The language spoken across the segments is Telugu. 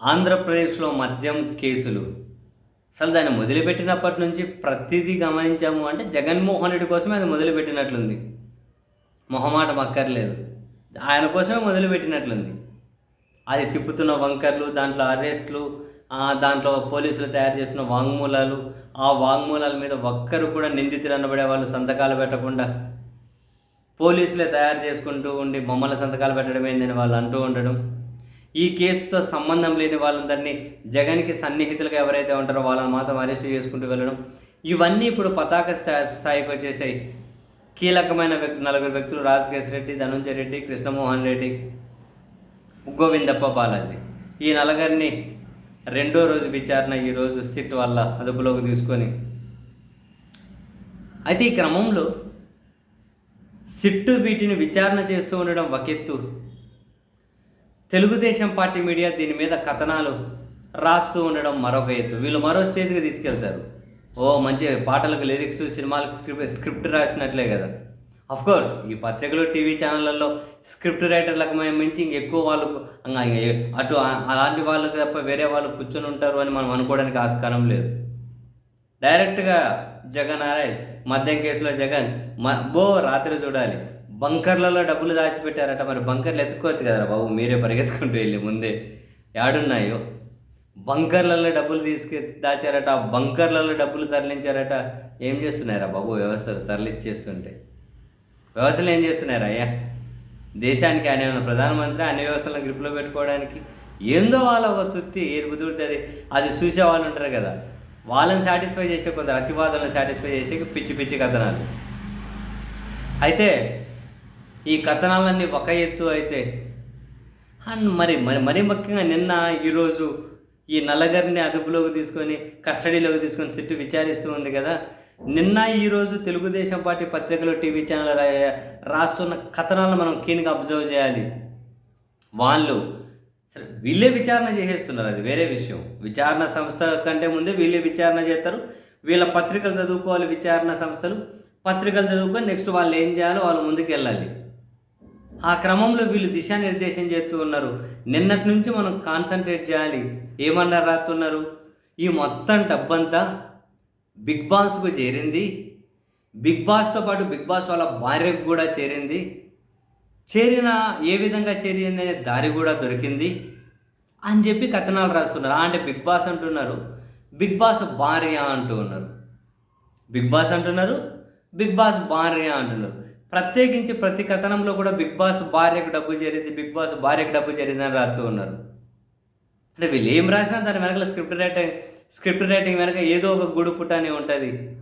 ఆంధ్రప్రదేశ్లో మద్యం కేసులు. అసలు దాన్ని మొదలుపెట్టినప్పటి నుంచి ప్రతిదీ గమనించాము అంటే జగన్మోహన్ రెడ్డి కోసమే అది మొదలుపెట్టినట్లుంది. మొహమాటం అక్కర్లేదు ఆయన కోసమే మొదలుపెట్టినట్లుంది. అది తిప్పుతున్న వంకర్లు దాంట్లో అరెస్ట్లు దాంట్లో పోలీసులు తయారు చేసిన వాంగ్మూలాలు ఆ వాంగ్మూలాల మీద ఒక్కరు కూడా నిందితులు అనబడే వాళ్ళు సంతకాలు పెట్టకుండా పోలీసులే తయారు చేసుకుంటూ ఉండి బొమ్మల సంతకాలు పెట్టడం ఏందని వాళ్ళు అంటూ ఉండడం. ఈ కేసుతో సంబంధం లేని వాళ్ళందరినీ జగన్కి సన్నిహితులుగా ఎవరైతే ఉంటారో వాళ్ళని మాత్రం అరెస్ట్ చేసుకుంటూ వెళ్ళడం. ఇవన్నీ ఇప్పుడు పతాక స్థాయికి వచ్చేసాయి. కీలకమైన వ్యక్తి నలుగురు వ్యక్తులు రాజకేశ్ రెడ్డి ధనుంజయ రెడ్డి కృష్ణమోహన్ రెడ్డి గోవిందప్ప బాలాజీ. ఈ నలుగురిని రెండో రోజు విచారణ ఈరోజు సిట్ వల్ల అదుపులోకి తీసుకొని. అయితే ఈ క్రమంలో సిట్టు వీటిని విచారణ చేస్తూ ఉండడం ఒక ఎత్తు. తెలుగుదేశం పార్టీ మీడియా దీని మీద కథనాలు రాస్తూ ఉండడం మరొక ఎత్తు. వీళ్ళు మరో స్టేజ్కి తీసుకెళ్తారు. ఓ మంచి పాటలకు లిరిక్స్ సినిమాలకు స్క్రిప్ట్ స్క్రిప్ట్ రాసినట్లే కదా. అఫ్ కోర్స్ ఈ పత్రికలు టీవీ ఛానళ్ళల్లో స్క్రిప్ట్ రైటర్లకు మించి ఇంకెక్కువ వాళ్ళు అటు అలాంటి వాళ్ళకి తప్ప వేరే వాళ్ళు కూర్చొని ఉంటారు అని మనం అనుకోవడానికి ఆస్కారం లేదు. డైరెక్ట్గా జగన్ ఆర్ఎస్ మద్యం కేసులో జగన్ మ బో రాత్రి చూడాలి. బంకర్లలో డబ్బులు దాచిపెట్టారట. మరి బంకర్లు ఎత్తుకోవచ్చు కదరా బాబు? మీరే పరిగెత్తుకుంటూ వెళ్ళి ముందే. యాడున్నాయో? బంకర్లలో డబ్బులు తీసుకు దాచారట. బంకర్లలో డబ్బులు తరలించారట. ఏం చేస్తున్నారా బాబు? వ్యవస్థలు తరలిచ్చేస్తుంటే. వ్యవస్థలు ఏం చేస్తున్నారా అయ్యా? దేశానికి ఆయన ఏమైనా ప్రధానమంత్రి అన్ని వ్యవస్థలను గ్రిప్లో పెట్టుకోవడానికి ఏందో వాళ్ళ ఒక తృప్తి ఏది కుదురుతుంది అది చూసే వాళ్ళు ఉంటారు కదా. వాళ్ళని సాటిస్ఫై చేసే కొందరు అతివాదులను సాటిస్ఫై చేసే పిచ్చి పిచ్చి కథనాలు. అయితే ఈ కథనాలన్నీ ఒక ఎత్తు అయితే. అండ్ మరి మరి మరీ ముఖ్యంగా నిన్న ఈరోజు ఈ నల్లగరిని అదుపులోకి తీసుకొని కస్టడీలోకి తీసుకొని సిట్టు విచారిస్తూ ఉంది కదా. నిన్న ఈరోజు తెలుగుదేశం పార్టీ పత్రికలు టీవీ ఛానల్ రాస్తున్న కథనాలను మనం కీన్గా అబ్జర్వ్ చేయాలి. వాళ్ళు సరే వీళ్ళే విచారణ చేసేస్తున్నారు అది వేరే విషయం. విచారణ సంస్థ కంటే ముందే వీళ్ళే విచారణ చేస్తారు. వీళ్ళ పత్రికలు చదువుకోవాలి విచారణ సంస్థలు. పత్రికలు చదువుకొని నెక్స్ట్ వాళ్ళు ఏం చేయాలో వాళ్ళు ముందుకు వెళ్ళాలి ఆ క్రమంలో వీళ్ళు దిశానిర్దేశం చేస్తూ ఉన్నారు. నిన్నటి నుంచి మనం కాన్సన్ట్రేట్ చేయాలి. ఏమన్నారు రాస్తున్నారు ఈ మొత్తం డబ్బంతా బిగ్ బాస్కు చేరింది. బిగ్ బాస్తో పాటు బిగ్ బాస్ వాళ్ళ భార్యకు కూడా చేరింది. చేరిన ఏ విధంగా చేరింది అనే దారి కూడా దొరికింది. అని చెప్పి కథనాలు రాస్తున్నారు. అంటే బిగ్ బాస్ అంటున్నారు. బిగ్ బాస్ భార్య అంటూ ఉన్నారు బిగ్ బాస్ అంటున్నారు. బిగ్ బాస్ భార్య అంటున్నారు. ప్రత్యేకించి ప్రతి కథనంలో కూడా బిగ్ బాస్ భార్యకు డబ్బు చేరింది బిగ్ బాస్ భార్యకు డబ్బు చేరింది అని రాస్తూ ఉన్నారు. అంటే వీళ్ళు ఏం రాసినా దాని వెనకాల స్క్రిప్ట్ రైటింగ్ స్క్రిప్ట్ రైటింగ్ వెనక ఏదో ఒక గుడు పుటాని ఉంటుంది.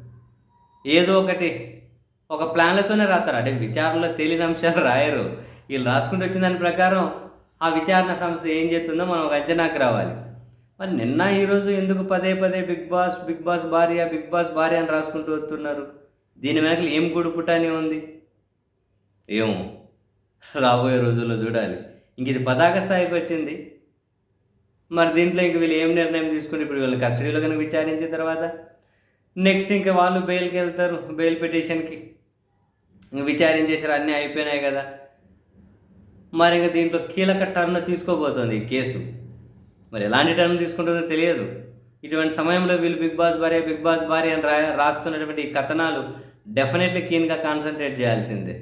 ఏదో ఒకటి ఒక ప్లాన్లతోనే రాస్తారు. అంటే విచారణలో తేలిన అంశాలు రాయరు. వీళ్ళు రాసుకుంటూ వచ్చిన దాని ప్రకారం ఆ విచారణ సంస్థ ఏం చేస్తుందో మనం ఒక అంచనాకు రావాలి. మరి నిన్న ఈరోజు ఎందుకు పదే పదే బిగ్ బాస్ బిగ్ బాస్ భార్య బిగ్ బాస్ భార్య అని రాసుకుంటూ వస్తున్నారు? దీని వెనక ఏం గుడు పుటాని ఉంది? ఏమో రాబోయే రోజుల్లో చూడాలి. ఇంక ఇది పతాక స్థాయికి వచ్చింది. మరి దీంట్లో ఇంక వీళ్ళు ఏం నిర్ణయం తీసుకుని ఇప్పుడు వీళ్ళు కస్టడీలో కనుక విచారించిన తర్వాత నెక్స్ట్ ఇంకా వాళ్ళు బెయిల్కి వెళ్తారు. బెయిల్ పిటిషన్కి ఇంక విచారించేసారు అన్నీ అయిపోయినాయి కదా. మరి ఇంకా దీంట్లో కీలక టర్న్ తీసుకోబోతోంది ఈ కేసు. మరి ఎలాంటి టర్న్ తీసుకుంటుందో తెలియదు. ఇటువంటి సమయంలో వీళ్ళు బిగ్ బాస్ భార్య బిగ్ బాస్ భార్య అని రా రాస్తున్నటువంటి ఈ కథనాలు డెఫినెట్లీ కీన్గా కాన్సన్ట్రేట్ చేయాల్సిందే.